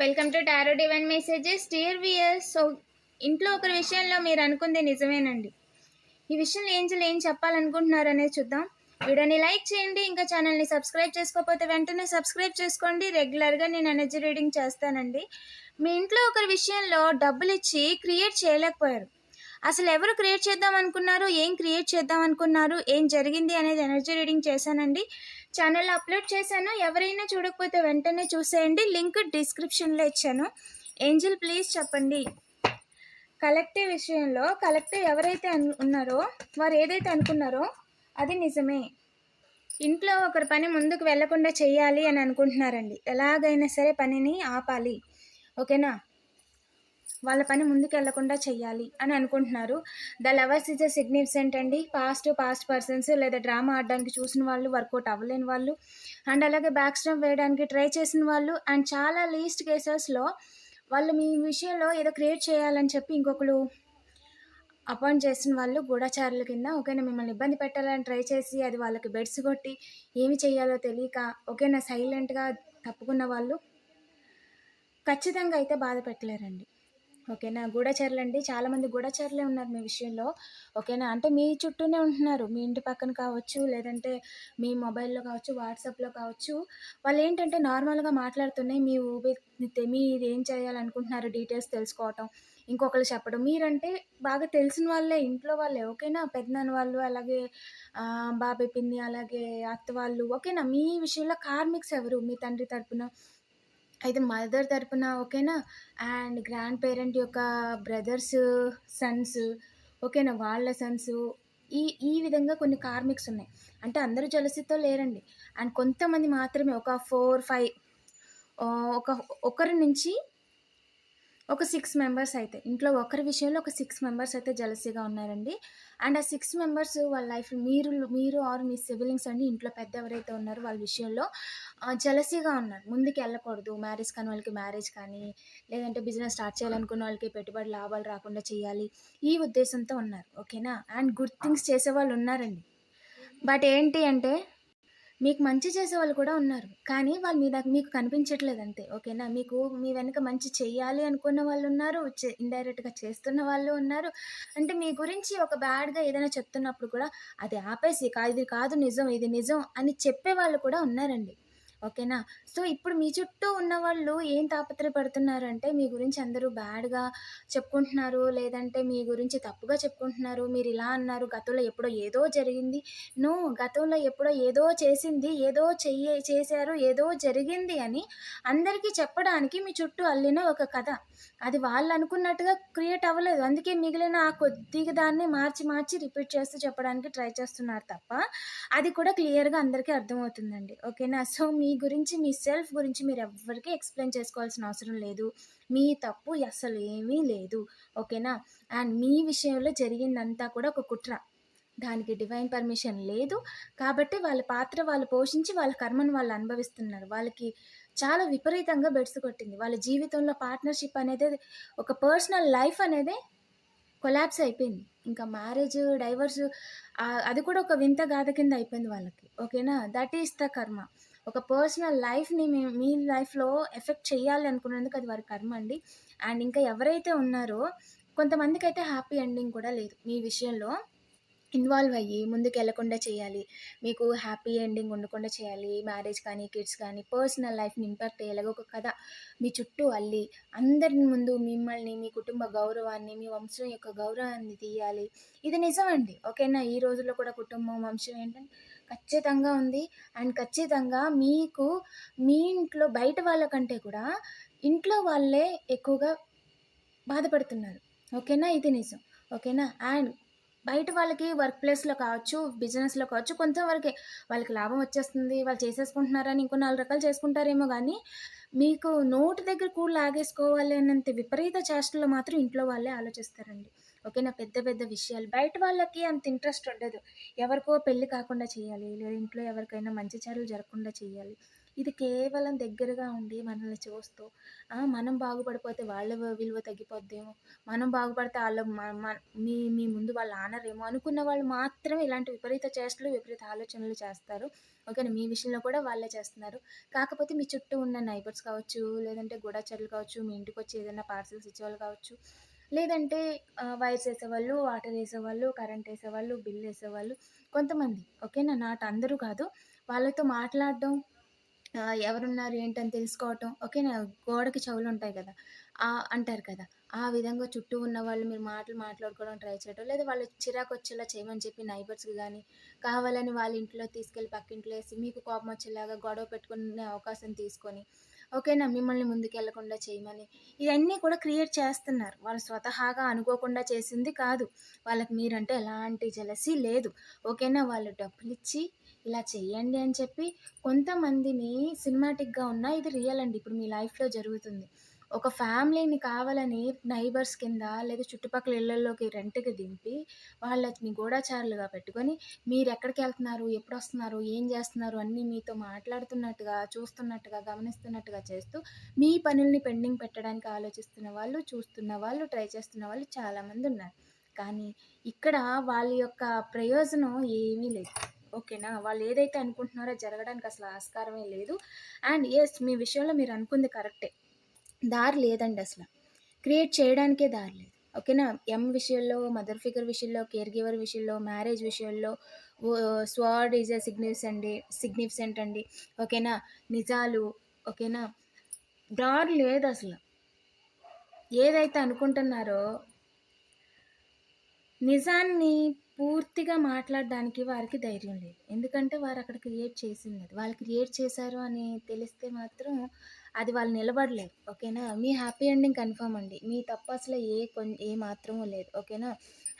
Welcome to tarot divine messages dear viewers so ఇంట్లో ఒకరి విషయంలో మీరు అనుకుంది నిజమేనండి. ఈ విషయంలో ఏంజలు ఏం చెప్పాలనుకుంటున్నారు అనేది చూద్దాం. వీడియోని లైక్ చేయండి ఇంకా ఛానల్ని సబ్స్క్రైబ్ చేసుకోకపోతే వెంటనే సబ్స్క్రైబ్ చేసుకోండి. రెగ్యులర్గా నేను ఎనర్జీ రీడింగ్ చేస్తానండి. మీ ఇంట్లో ఒకరి విషయంలో డబ్బులు ఇచ్చి క్రియేట్ చేయలేకపోయారు. అసలు ఎవరు క్రియేట్ చేద్దాం అనుకున్నారు? ఏం క్రియేట్ చేద్దాం అనుకున్నారు? ఏం జరిగింది అనేది ఎనర్జీ రీడింగ్ చేశానండి. ఛానల్లో అప్లోడ్ చేశాను. ఎవరైనా చూడకపోతే వెంటనే చూసేయండి. లింక్ డిస్క్రిప్షన్లో ఇచ్చాను. ఏంజిల్ ప్లీజ్ చెప్పండి. కలెక్టివ్ విషయంలో కలెక్టివ్ ఎవరైతే ఉన్నారో వారు ఏదైతే అనుకున్నారో అది నిజమే. ఇంట్లో ఒకరి పని ముందుకు వెళ్ళకుండా చేయాలి అని అనుకుంటున్నారండి. ఎలాగైనా సరే పనిని ఆపాలి. ఓకేనా? వాళ్ళ పని ముందుకు వెళ్ళకుండా చెయ్యాలి అని అనుకుంటున్నారు. The lovers is a significant అండి. పాస్ట్ పాస్ట్ పర్సన్స్ లేదా డ్రామా ఆడడానికి చూసిన వాళ్ళు వర్కౌట్ అవ్వలేని వాళ్ళు. అండ్ అలాగే బ్యాక్ స్టెప్ వేయడానికి ట్రై చేసిన వాళ్ళు. అండ్ చాలా లీస్ట్ కేసెస్లో వాళ్ళు మీ విషయంలో ఏదో క్రియేట్ చేయాలని చెప్పి ఇంకొకరు అపాయింట్ చేసిన వాళ్ళు గూఢచారుల కింద ఓకేనా మిమ్మల్ని ఇబ్బంది పెట్టాలని ట్రై చేసి అది వాళ్ళకి బెడ్స్ కొట్టి ఏమి చేయాలో తెలియక ఓకేనా సైలెంట్గా తప్పుకున్న వాళ్ళు ఖచ్చితంగా అయితే బాధ పెట్టలేరండి. ఓకేనా? గూఢచారులు అండి. చాలామంది గూఢచర్లే ఉన్నారు మీ విషయంలో. ఓకేనా? అంటే మీ చుట్టూనే ఉంటున్నారు. మీ ఇంటి పక్కన కావచ్చు లేదంటే మీ మొబైల్లో కావచ్చు వాట్సాప్లో కావచ్చు. వాళ్ళు ఏంటంటే నార్మల్గా మాట్లాడుతున్నాయి. మీ ఊబి మీరు ఏం చేయాలనుకుంటున్నారు డీటెయిల్స్ తెలుసుకోవటం ఇంకొకరు చెప్పడం. మీరంటే బాగా తెలిసిన వాళ్ళే ఇంట్లో వాళ్ళే. ఓకేనా? పెద్దనాన్న వాళ్ళు అలాగే బాబాయ్ పిన్ని అలాగే అత్త వాళ్ళు. ఓకేనా? మీ విషయంలో కార్మిక్స్ ఎవరు? మీ తండ్రి తరపున అయితే మదర్ తరపున ఓకేనా? అండ్ గ్రాండ్ పేరెంట్ యొక్క బ్రదర్స్ సన్స్ ఓకేనా? వాళ్ళ సన్స్ ఈ ఈ విధంగా కొన్ని కార్మిక్స్ ఉన్నాయి. అంటే అందరూ జలసితో లేరండి. అండ్ కొంతమంది మాత్రమే ఒక ఫోర్ ఫైవ్ ఒక ఒకరి నుంచి ఒక సిక్స్ మెంబర్స్ అయితే. ఇంట్లో ఒకరి విషయంలో ఒక సిక్స్ మెంబర్స్ అయితే జలసీగా ఉన్నారండి. అండ్ ఆ సిక్స్ మెంబర్స్ వాళ్ళ లైఫ్ మీరు మీరు ఆర్ మీ సిబిలింగ్స్ అండి ఇంట్లో పెద్ద ఎవరైతే ఉన్నారో వాళ్ళ విషయంలో జలసీగా ఉన్నారు. ముందుకు వెళ్ళకూడదు. మ్యారేజ్ కాని వాళ్ళకి మ్యారేజ్ కానీ లేదంటే బిజినెస్ స్టార్ట్ చేయాలనుకున్న వాళ్ళకి పెట్టుబడి లాభాలు రాకుండా చేయాలి. ఈ ఉద్దేశంతో ఉన్నారు. ఓకేనా అండ్ గుడ్ థింగ్స్ చేసే వాళ్ళు ఉన్నారండి. బట్ ఏంటి అంటే మీకు మంచి చేసే వాళ్ళు కూడా ఉన్నారు. కానీ వాళ్ళు మీ దాకా మీకు కనిపించట్లేదు అంతే ఓకేనా? మీకు మీ వెనక మంచి చెయ్యాలి అనుకున్న వాళ్ళు ఉన్నారు ఇండైరెక్ట్గా చేస్తున్న వాళ్ళు ఉన్నారు. అంటే మీ గురించి ఒక బ్యాడ్గా ఏదైనా చెప్తున్నప్పుడు కూడా అది ఆపేసి కాదు ఇది కాదు నిజం ఇది నిజం అని చెప్పే వాళ్ళు కూడా ఉన్నారండి. ఓకేనా? సో ఇప్పుడు మీ చుట్టూ ఉన్న వాళ్ళు ఏం తాపత్రయపడుతున్నారు అంటే మీ గురించి అందరూ బ్యాడ్గా చెప్పుకుంటున్నారు లేదంటే మీ గురించి తప్పుగా చెప్పుకుంటున్నారు మీరు ఇలా అన్నారు గతంలో ఎప్పుడో ఏదో జరిగింది. నో గతంలో ఎప్పుడో ఏదో చేసింది ఏదో చెయ్య చేశారు ఏదో జరిగింది అని అందరికీ చెప్పడానికి మీ చుట్టూ అల్లిన ఒక కథ. అది వాళ్ళు అనుకున్నట్టుగా క్రియేట్ అవ్వలేదు. అందుకే మిగిలిన ఆ కొద్దిగా దాన్ని మార్చి మార్చి రిపీట్ చేస్తూ చెప్పడానికి ట్రై చేస్తున్నారు తప్ప అది కూడా క్లియర్గా అందరికీ అర్థమవుతుందండి. ఓకేనా? సో మీ గురించి మీ సెల్ఫ్ గురించి మీరు ఎవ్వరికీ ఎక్స్ప్లెయిన్ చేసుకోవాల్సిన అవసరం లేదు. మీ తప్పు అసలు ఏమీ లేదు. ఓకేనా? అండ్ మీ విషయంలో జరిగిందంతా కూడా ఒక కుట్ర. దానికి డివైన్ పర్మిషన్ లేదు. కాబట్టి వాళ్ళ పాత్ర వాళ్ళు పోషించి వాళ్ళ కర్మను వాళ్ళు అనుభవిస్తున్నారు. వాళ్ళకి చాలా విపరీతంగా బెడ్స్ కొట్టింది. వాళ్ళ జీవితంలో పార్ట్నర్షిప్ అనేది ఒక పర్సనల్ లైఫ్ అనేది కొలాప్స్ అయిపోయింది. ఇంకా మ్యారేజ్ డైవర్స్ అది కూడా ఒక వింత గాథ కింద అయిపోయింది వాళ్ళకి. ఓకేనా? దట్ ఈస్ ద కర్మ ఒక పర్సనల్ లైఫ్ని మీ మీ లైఫ్లో ఎఫెక్ట్ చేయాలి అనుకున్నందుకు అది వారి కర్మ అండి. అండ్ ఇంకా ఎవరైతే ఉన్నారో కొంతమందికి అయితే హ్యాపీ ఎండింగ్ కూడా లేదు. మీ విషయంలో ఇన్వాల్వ్ అయ్యి ముందుకు వెళ్ళకుండా చేయాలి. మీకు హ్యాపీ ఎండింగ్ ఉండకుండా చేయాలి. మ్యారేజ్ కానీ కిడ్స్ కానీ పర్సనల్ లైఫ్ని ఇంపాక్ట్ అయ్యేలాగా ఒక కథ మీ చుట్టూ అల్లి అందరి ముందు మిమ్మల్ని మీ కుటుంబ గౌరవాన్ని మీ వంశం యొక్క గౌరవాన్ని తీయాలి. ఇది నిజమండి. ఓకేనా? ఈ రోజుల్లో కూడా కుటుంబం వంశం ఏంటంటే ఖచ్చితంగా ఉంది. అండ్ ఖచ్చితంగా మీకు మీ ఇంట్లో బయట వాళ్ళకంటే కూడా ఇంట్లో వాళ్ళే ఎక్కువగా బాధపడుతున్నారు. ఓకేనా? ఇది నిజం. ఓకేనా? అండ్ బయట వాళ్ళకి వర్క్ ప్లేస్లో కావచ్చు బిజినెస్లో కావచ్చు కొంతవరకే వాళ్ళకి లాభం వచ్చేస్తుంది వాళ్ళు చేసేసుకుంటున్నారని ఇంకో నాలుగు రకాలు చేసుకుంటారేమో కానీ మీకు నోటి దగ్గర కూడా లాగేసుకోవాలి అన్నంత విపరీత చేష్టలు మాత్రం ఇంట్లో వాళ్ళే ఆలోచిస్తారండి. ఓకేనా? పెద్ద పెద్ద విషయాలు. బయట వాళ్ళకి అంత ఇంట్రెస్ట్ ఉండదు. ఎవరికో పెళ్ళి కాకుండా చేయాలి లేదా ఇంట్లో ఎవరికైనా మంచి చర్యలు జరగకుండా చేయాలి. ఇది కేవలం దగ్గరగా ఉండి మనల్ని చూస్తూ మనం బాగుపడిపోతే వాళ్ళ విలువ తగ్గిపోద్దేమో? మనం బాగుపడితే వాళ్ళ మీ మీ ముందు వాళ్ళు ఆనరేమో? అనుకున్న వాళ్ళు మాత్రమే ఇలాంటి విపరీత చేష్టలు విపరీత ఆలోచనలు చేస్తారు. ఓకేనా? మీ విషయంలో కూడా వాళ్ళే చేస్తున్నారు. కాకపోతే మీ చుట్టూ ఉన్న నైబర్స్ కావచ్చు లేదంటే గూఢచారులు కావచ్చు మీ ఇంటికి వచ్చి ఏదైనా పార్సల్స్ ఇచ్చేవాళ్ళు కావచ్చు లేదంటే వైర్స్ వేసేవాళ్ళు వాటర్ వేసేవాళ్ళు కరెంట్ వేసేవాళ్ళు బిల్ వేసేవాళ్ళు కొంతమంది. ఓకేనా? నాట్ అందరూ కాదు. వాళ్ళతో మాట్లాడడం ఎవరున్నారు ఏంటని తెలుసుకోవటం. ఓకేనా? గోడకి చెవులు ఉంటాయి కదా? ఆ అంటారు కదా? ఆ విధంగా చుట్టూ ఉన్న వాళ్ళు మీరు మాటలు మాట్లాడుకోవడం ట్రై చేయడం లేదా వాళ్ళు చిరాకు వచ్చేలా చేయమని చెప్పి నైబర్స్కి కానీ కావాలని వాళ్ళ ఇంట్లో తీసుకెళ్ళి పక్కింట్లో వేసి మీకు కోపం వచ్చేలాగా గొడవ పెట్టుకునే అవకాశం తీసుకొని ఓకేనా? మిమ్మల్ని ముందుకెళ్ళకుండా చేయమని ఇవన్నీ కూడా క్రియేట్ చేస్తున్నారు. వాళ్ళు స్వతహాగా అనుకోకుండా చేసింది కాదు. వాళ్ళకి మీరంటే ఎలాంటి జలసీ లేదు. ఓకేనా? వాళ్ళు డబ్బులు ఇచ్చి ఇలా చేయండి అని చెప్పి కొంతమందిని సినిమాటిక్గా ఉన్న ఇది రియల్ అండి. ఇప్పుడు మీ లైఫ్లో జరుగుతుంది. ఒక ఫ్యామిలీని కావాలని నైబర్స్ కింద లేదా చుట్టుపక్కల ఇళ్ళలోకి రెంట్కి దింపి వాళ్ళని గూఢచారులుగా పెట్టుకొని మీరు ఎక్కడికి వెళ్తున్నారు? ఎప్పుడు వస్తున్నారు? ఏం చేస్తున్నారు? అన్నీ మీతో మాట్లాడుతున్నట్టుగా చూస్తున్నట్టుగా గమనిస్తున్నట్టుగా చేస్తూ మీ పనుల్ని పెండింగ్ పెట్టడానికి ఆలోచిస్తున్న వాళ్ళు చూస్తున్న వాళ్ళు ట్రై చేస్తున్న వాళ్ళు చాలామంది ఉన్నారు. కానీ ఇక్కడ వాళ్ళ యొక్క ప్రయోజనం ఏమీ లేదు. ఓకేనా? వాళ్ళు ఏదైతే అనుకుంటున్నారో జరగడానికి అసలు ఆస్కారమే లేదు. అండ్ ఎస్ మీ విషయంలో మీరు అనుకుంది కరెక్టే. దారి లేదండి అసలు. క్రియేట్ చేయడానికే దారి లేదు. ఓకేనా? ఎం విషయంలో మదర్ ఫిగర్ విషయంలో కేర్ గివర్ విషయంలో మ్యారేజ్ విషయంలో స్వాడ్ ఈజ్ ఎ సిగ్నిఫిసెంట్ అండి సిగ్నిఫిసెంట్ అండి. ఓకేనా? నిజాలు ఓకేనా? దారి లేదు అసలు. ఏదైతే అనుకుంటున్నారో నిజాన్ని పూర్తిగా మాట్లాడడానికి వారికి ధైర్యం లేదు. ఎందుకంటే వారు అక్కడ క్రియేట్ చేసింది అది. వాళ్ళు క్రియేట్ చేశారు అని తెలిస్తే మాత్రం అది వాళ్ళు నిలబడలేరు ఓకేనా? మీ హ్యాపీ ఎండింగ్ కన్ఫర్మ్ అండి. మీ తప్పు అసలు ఏ కొన్ ఏ మాత్రమూ లేదు. ఓకేనా?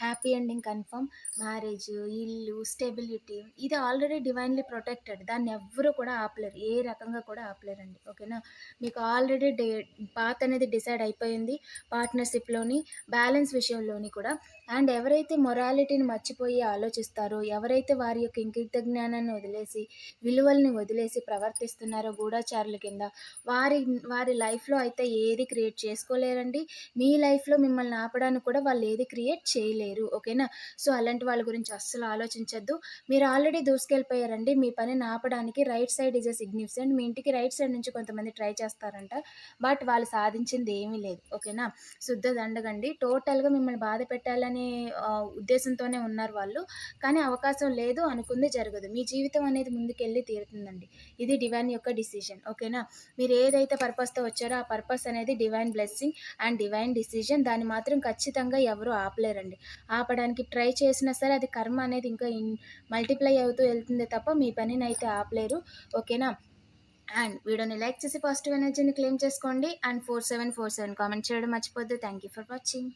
Happy ending confirm. మ్యారేజ్ ఇల్లు స్టెబిలిటీ ఇది ఆల్రెడీ డివైన్లీ ప్రొటెక్టెడ్. దాన్ని ఎవ్వరూ కూడా ఆపలేరు. ఏ రకంగా కూడా ఆపలేరండి. ఓకేనా? మీకు ఆల్రెడీ డే పాత్ అనేది డిసైడ్ అయిపోయింది పార్ట్నర్షిప్లోని బ్యాలెన్స్ విషయంలోని కూడా. అండ్ ఎవరైతే మొరాలిటీని మర్చిపోయి ఆలోచిస్తారో ఎవరైతే వారి యొక్క ఇంకిత జ్ఞానాన్ని వదిలేసి విలువల్ని వదిలేసి ప్రవర్తిస్తున్నారో గూఢచారుల కింద వారి వారి లైఫ్లో అయితే ఏది క్రియేట్ చేసుకోలేరండి. మీ లైఫ్లో మిమ్మల్ని ఆపడానికి కూడా వాళ్ళు ఏది క్రియేట్ చేయలేరు. ఓకేనా? సో అలాంటి వాళ్ళ గురించి అస్సలు ఆలోచించద్దు. మీరు ఆల్రెడీ దూసుకెళ్ళిపోయారండి. మీ పనిని ఆపడానికి right side is a significant. మీ ఇంటికి రైట్ సైడ్ నుంచి కొంతమంది ట్రై చేస్తారంట. బట్ వాళ్ళు సాధించింది ఏమీ లేదు ఓకేనా? శుద్ధ దండగండి టోటల్గా మిమ్మల్ని బాధ పెట్టాలనే ఉద్దేశంతోనే ఉన్నారు వాళ్ళు. కానీ అవకాశం లేదు అనుకుంది జరగదు. మీ జీవితం అనేది ముందుకెళ్ళి తీరుతుందండి. ఇది డివైన్ యొక్క డిసిజన్ ఓకేనా? మీరు ఏదైతే పర్పస్తో వచ్చారో ఆ పర్పస్ అనేది divine blessing and divine decision దాన్ని మాత్రం ఖచ్చితంగా ఎవరు ఆపలేరండి. ఆపడానికి ట్రై చేసినా సరే అది కర్మ అనేది ఇంకా మల్టిప్లై అవుతూ వెళ్తుంది తప్ప మీ పనిని అయితే ఆపలేరు. ఓకేనా? అండ్ వీడియోని లైక్ చేసి పాజిటివ్ ఎనర్జీని క్లెయిమ్ చేసుకోండి. And four seven four seven comment చేయడం మర్చిపోద్దు. Thank you for watching.